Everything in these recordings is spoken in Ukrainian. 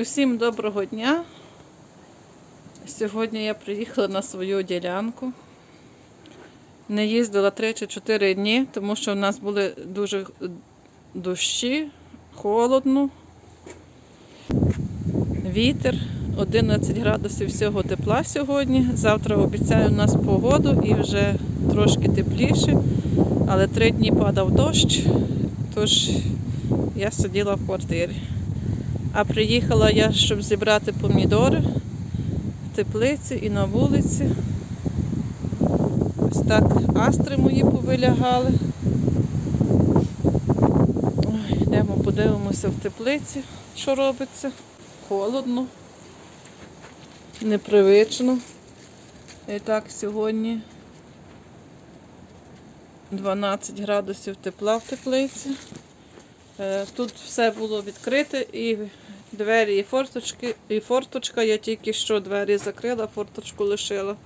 Усім доброго дня. Сьогодні я приїхала на свою ділянку. Не їздила 3 чи 4 дні, тому що в нас були дуже дощі, холодно, вітер, 11 градусів всього тепла сьогодні. Завтра обіцяю у нас погоду і вже трошки тепліше, але три дні падав дощ, тож я сиділа в квартирі. А приїхала я, щоб зібрати помідори в теплиці і на вулиці. Ось так астри мої повилягали. Йдемо, подивимося в теплиці, що робиться. Холодно, непривично. І так, сьогодні 12 градусів тепла в теплиці. Е, Тут все було відкрите, і двері, і форточки, і форточка. Я тільки що двері закрила, форточку лишила.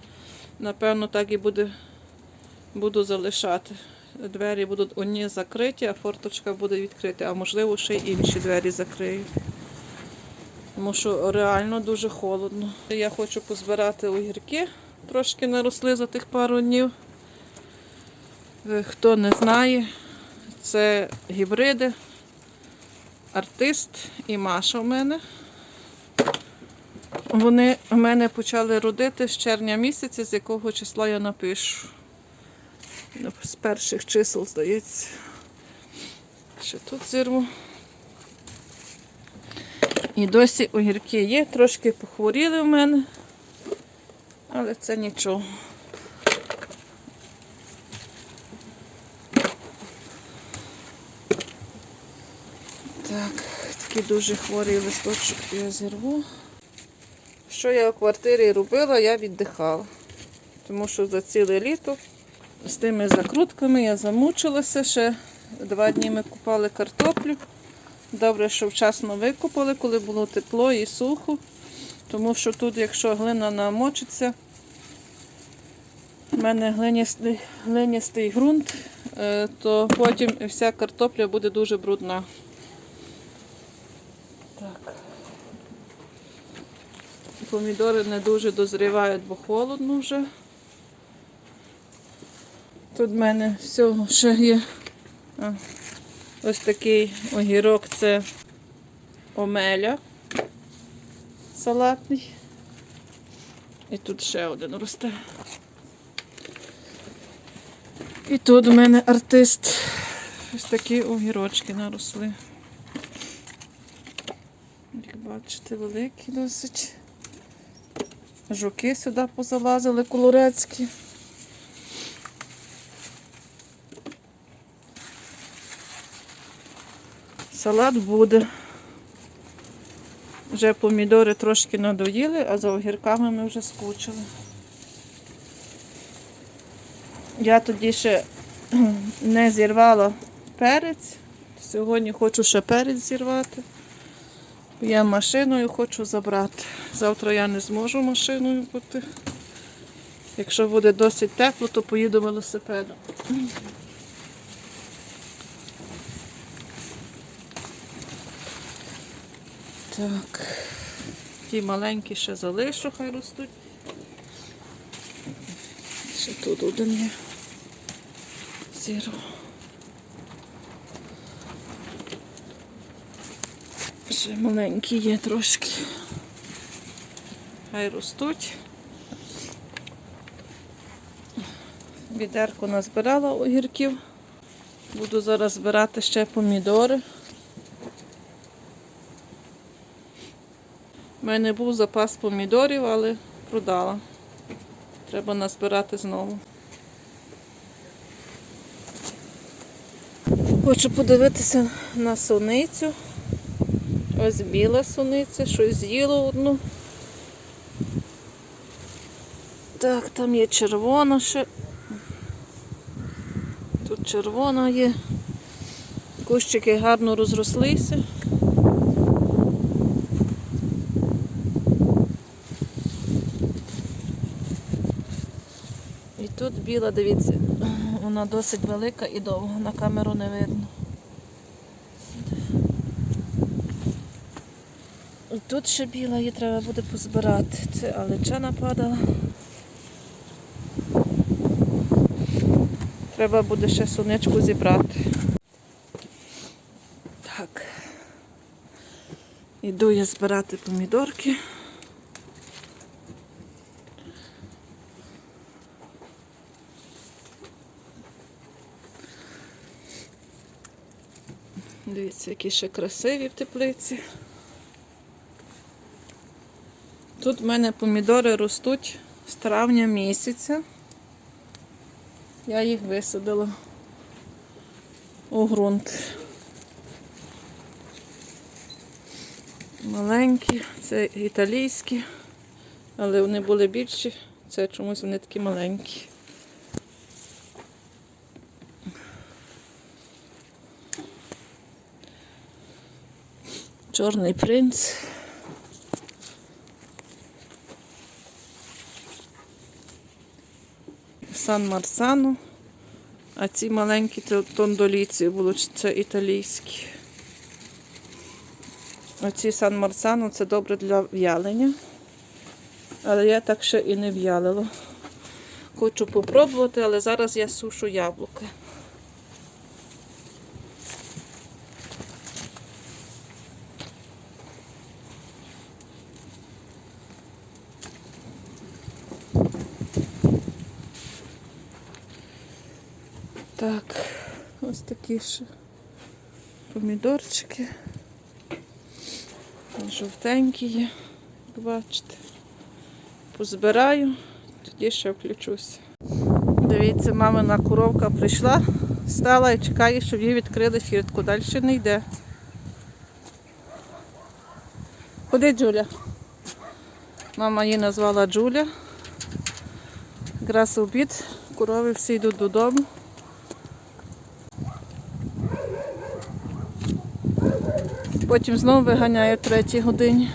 Напевно, так і буде, буду залишати. Двері будуть одні закриті, а форточка буде відкрита. А можливо, ще й інші двері закрию. Тому що реально дуже холодно. Я хочу позбирати огірки, трошки наросли за тих пару днів. Е, Хто не знає, це гібриди артист і Маша в мене. Вони в мене почали родити з червня місяця, з якого числа я напишу. З перших чисел, здається. Ще тут зірву. І досі огірки є, трошки похворіли в мене, але це нічого. Так, такий дуже хворий листочок я зірву. Що я у квартирі робила, я віддихала. Тому що за ціле літо з тими закрутками я замучилася. Ще два дні ми купали картоплю. Добре, що вчасно викупали, коли було тепло і сухо. Тому що тут, якщо глина намочиться, в мене глиністий, глиністий ґрунт, е, то потім вся картопля буде дуже брудна. Помідори не дуже дозрівають, бо холодно вже. Тут в мене всього ще є. А, ось такий огірок це омеля салатний. І тут ще один росте. І тут у мене артист. Ось такі огірочки наросли. Як бачите, великі досить. Жуки сюди позалазили колорецькі. Салат буде. Вже помідори трошки надоїли, а за огірками ми вже скучили. Я тоді ще не зірвала перець. Сьогодні хочу ще перець зірвати. Я машиною хочу забрати. Завтра я не зможу машиною бути. Якщо буде досить тепло, то поїду велосипедом. Так, ті маленькі ще залишу, хай ростуть. Ще тут один є. Зіру. Ще маленькі є трошки. Хай ростуть. Відерку назбирала огірків. Буду зараз збирати ще помідори. У мене був запас помідорів, але продала. Треба назбирати знову. Хочу подивитися на суницю. Ось біла суниця, щось з'їло одну. Так, там є червона ще. Тут червона є. Кущики гарно розрослися. І тут біла, дивіться, вона досить велика і довга, на камеру не видно. Тут ще біла, її треба буде позбирати. Це алеча нападала. Треба буде ще сонечку зібрати. Так. Іду я збирати помідорки. Дивіться, які ще красиві в теплиці. Тут в мене помідори ростуть з травня місяця. Я їх висадила у ґрунт. Маленькі, це італійські, але вони були більші, це чомусь вони такі маленькі. Чорний принц. Сан Марсано. А ці маленькі тондоліці були, це італійські. Оці Сан Марсано це добре для в'ялення. Але я так ще і не в'ялила. Хочу попробувати, але зараз я сушу яблуки. Так, ось такі ще помідорчики. Жовтенькі є, як бачите. Позбираю, тоді ще включуся. Дивіться, мамина коровка прийшла, стала і чекає, щоб їй відкрили фіртку. Далі не йде. Ходи, Джуля. Мама її назвала Джуля. Якраз обід, корови всі йдуть додому. Потім знову виганяю третій годині.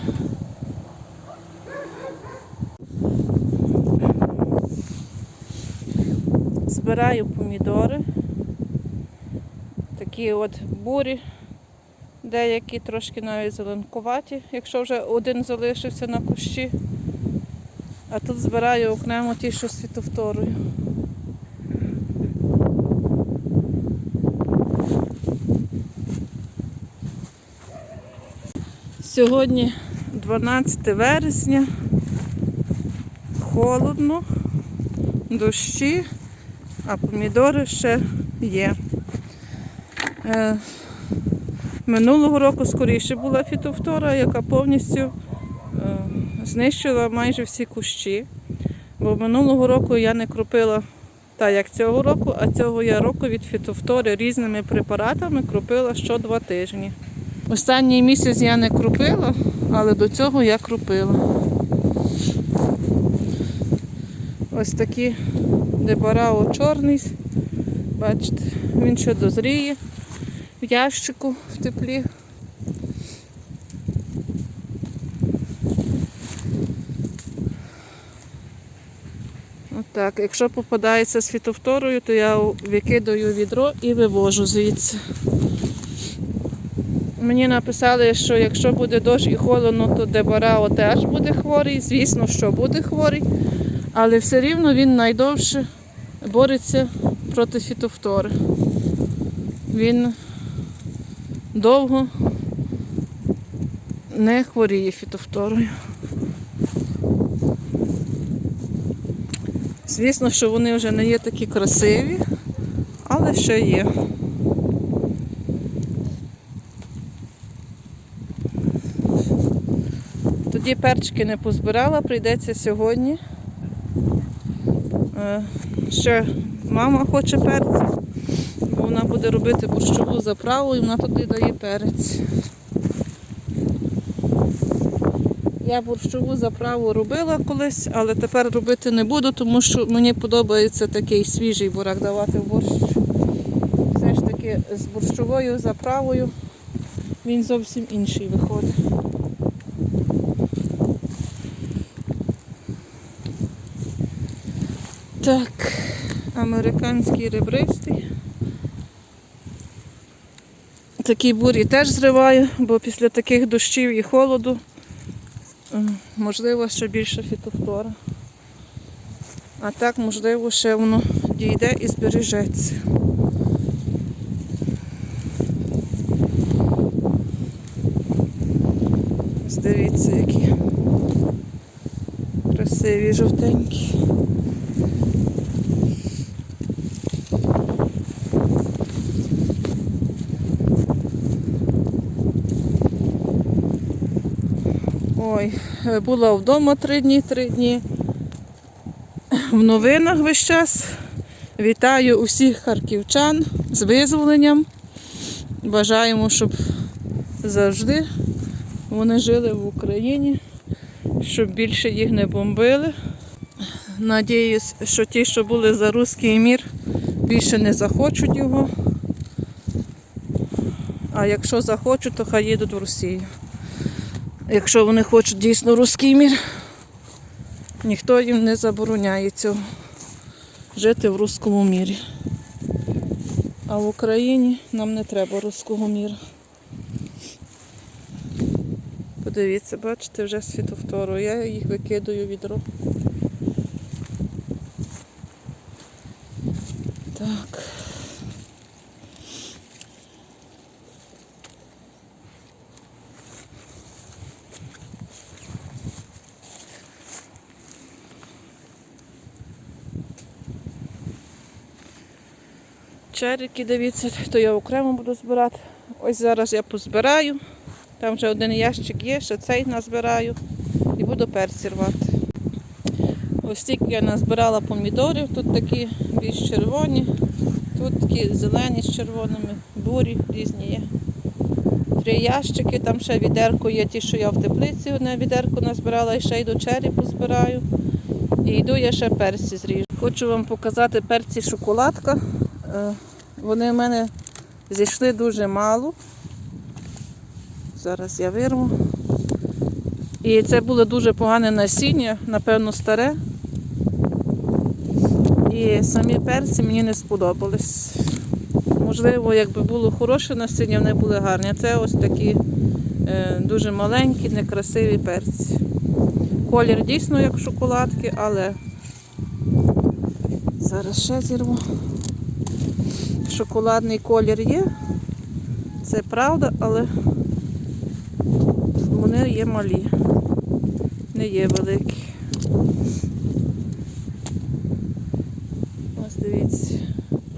Збираю помідори. Такі от бурі, деякі трошки навіть зеленкуваті, якщо вже один залишився на кущі. А тут збираю окремо ті, що з Сьогодні 12 вересня, холодно, дощі, а помідори ще є. Е, минулого року скоріше була фітофтора, яка повністю е, знищила майже всі кущі. Бо минулого року я не кропила так, як цього року, а цього я року від фітофтори різними препаратами кропила що два тижні. Останній місяць я не крупила, але до цього я крупила. Ось такі дебарао чорний. Бачите, він ще дозріє в ящику в теплі. Отак, якщо попадається з фітофторою, то я викидаю відро і вивожу звідси. Мені написали, що якщо буде дощ і холодно, то Дебарао теж буде хворий. Звісно, що буде хворий, але все рівно він найдовше бореться проти фітофтори. Він довго не хворіє фітофторою. Звісно, що вони вже не є такі красиві, але ще є. Тоді перчики не позбирала, прийдеться сьогодні. Е, Ще мама хоче перцю, бо вона буде робити борщову заправу і вона туди дає перець. Я борщову заправу робила колись, але тепер робити не буду, тому що мені подобається такий свіжий бурак давати в борщ. Все ж таки з борщовою заправою він зовсім інший виходить. Так, американський ребристий. Такі бурі теж зриваю, бо після таких дощів і холоду можливо, ще більше фітофтора. А так, можливо, ще воно дійде і збережеться. Ось дивіться, які красиві жовтенькі. Ой, була вдома три дні, три дні. В новинах весь час. Вітаю усіх харківчан з визволенням. Бажаємо, щоб завжди вони жили в Україні, щоб більше їх не бомбили. Надіюсь, що ті, що були за руський мір, більше не захочуть його. А якщо захочуть, то хай їдуть в Росію. Якщо вони хочуть дійсно руський мір, ніхто їм не забороняє цього жити в руському мірі. А в Україні нам не треба руського міру. Подивіться, бачите, вже світофтору. Я їх викидаю відро. Так. Черики, дивіться, то я окремо буду збирати. Ось зараз я позбираю. Там вже один ящик є, ще цей назбираю і буду перці рвати. Ось тільки я назбирала помідорів, тут такі більш червоні, тут такі зелені з червоними, бурі різні є. Три ящики, там ще відерко є ті, що я в теплиці одне відерко назбирала і ще йду чері позбираю. І йду я ще перці зріжу. Хочу вам показати перці шоколадка. Е, Вони в мене зійшли дуже мало. Зараз я вирву. І це було дуже погане насіння, напевно, старе. І самі перці мені не сподобались. Можливо, якби було хороше насіння, вони були гарні. Це ось такі е, дуже маленькі, некрасиві перці. Колір дійсно як шоколадки, але зараз ще зірву. Шоколадний колір є, це правда, але вони є малі, не є великі. Ось дивіться,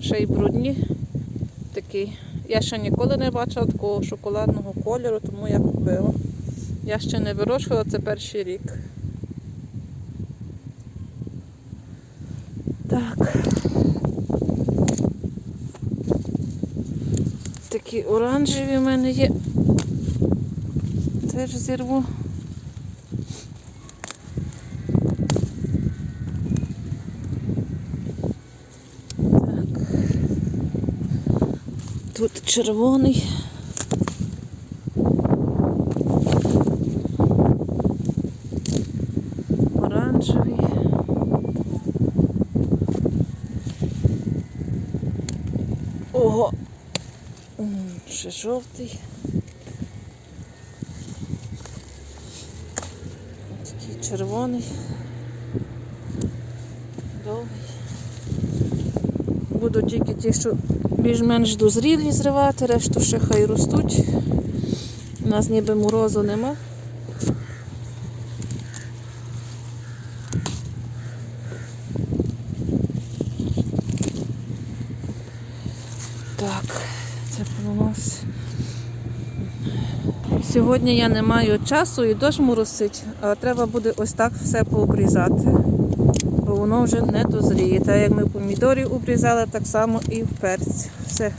ще й брудні такий. Я ще ніколи не бачила такого шоколадного кольору, тому я купила. Я ще не вирощувала, це перший рік. Так. Такі оранжеві в мене є. Теж зірву. Так. Тут червоний. Ще жовтий. Такий червоний. Довгий. Буду тільки ті, що більш-менш дозрілі зривати, решту ще хай ростуть. У нас ніби морозу нема. Так, це про нас. Сьогодні я не маю часу і дощ моросить, а треба буде ось так все пообрізати, бо воно вже не дозріє. Так як ми помідорів обрізали, так само і в перці. Все.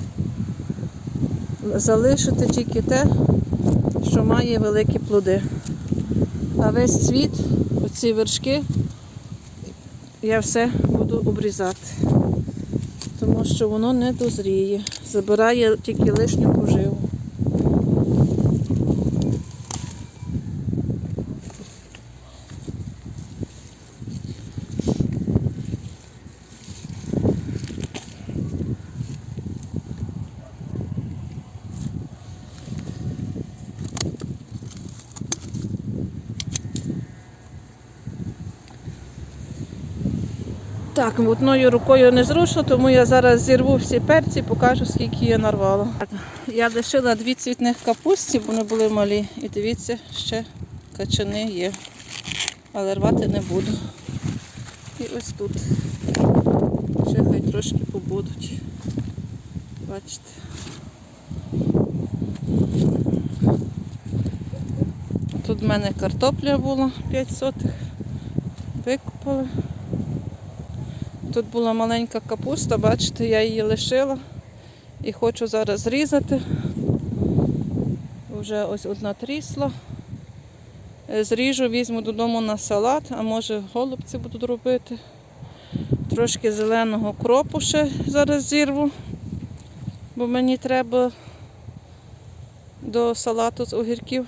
Залишити тільки те, що має великі плоди. А весь цвіт, оці вершки, я все буду обрізати. Тому що воно не дозріє. Забирає тільки лишню поживу. Так, одною рукою не зручно, тому я зараз зірву всі перці, і покажу, скільки я нарвала. Я лишила дві цвітних капусті, вони були малі. І дивіться, ще качани є. Але рвати не буду. І ось тут. Ще хай трошки побудуть. Бачите. Тут в мене картопля була 5 сотих. Викопали. Тут була маленька капуста, бачите, я її лишила і хочу зараз зрізати. Вже ось одна трісла. Е, Зріжу, візьму додому на салат, а може голубці буду робити. Трошки зеленого кропу ще зараз зірву, бо мені треба до салату з огірків.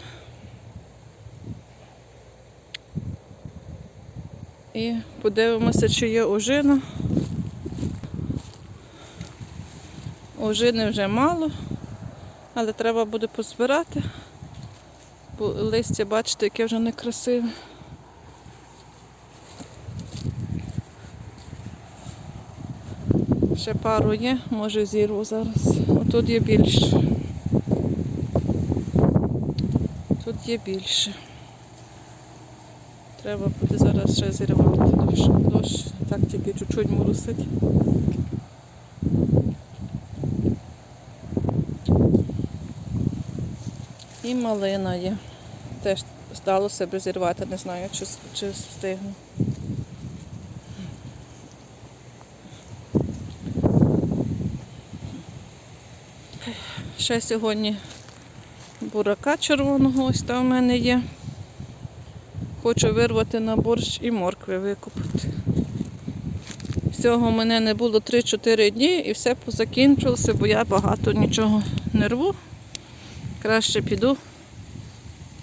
І подивимося, чи є ожина. Ожини вже мало, але треба буде позбирати, бо листя, бачите, яке вже некрасиве. Ще пару є, може зірву зараз. Тут є більше. Тут є більше. Треба буде зараз ще зірвати. Дощ, дощ так тільки чуть-чуть моросить. І малина є. Теж стало себе зірвати, не знаю, чи, чи встигну. Ще сьогодні бурака червоного ось там в мене є. Хочу вирвати на борщ і моркви. Всього в мене не було 3-4 дні і все позакінчилося, бо я багато нічого не рву. Краще піду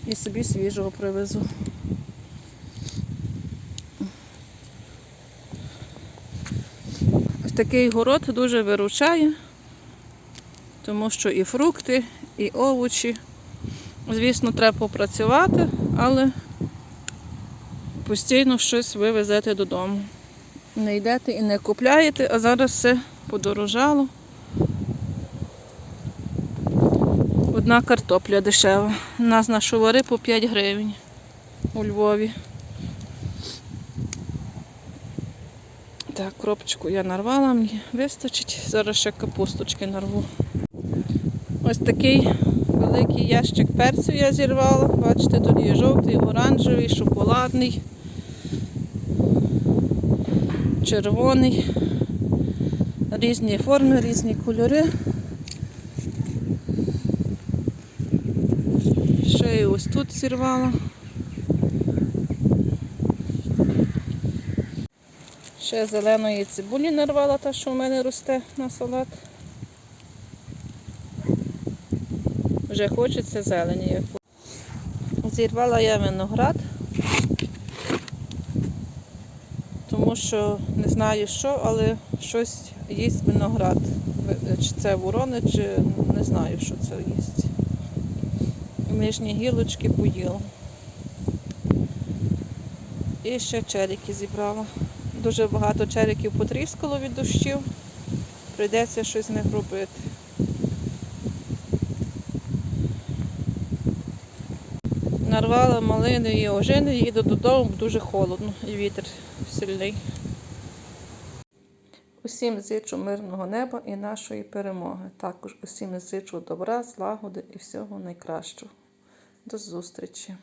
і собі свіжого привезу. Такий город дуже виручає, тому що і фрукти, і овочі. Звісно, треба попрацювати, але постійно щось ви везете додому. Не йдете і не купляєте, а зараз все подорожало. Одна картопля дешева. У нас на шовари по 5 гривень у Львові. Так, кропочку я нарвала, мені вистачить. Зараз ще капусточки нарву. Ось такий великий ящик перцю я зірвала. Бачите, тут є жовтий, оранжевий, шоколадний, червоний. Різні форми, різні кольори. Ще і ось тут зірвала. Ще зеленої цибулі нарвала, та, що в мене росте на салат. Вже хочеться зелені. Зірвала я виноград, тому що не знаю що, але щось їсть виноград. Ви- Чи це ворони, чи не знаю, що це їсть. Нижні гілочки поїла. І ще черіки зібрала. Дуже багато черіків потріскало від дощів. Прийдеться щось з них робити. Нарвала малини і ожини, їду додому, бо дуже холодно і вітер сильний. Усім зичу мирного неба і нашої перемоги. Також усім зичу добра, злагоди і всього найкращого. До зустрічі!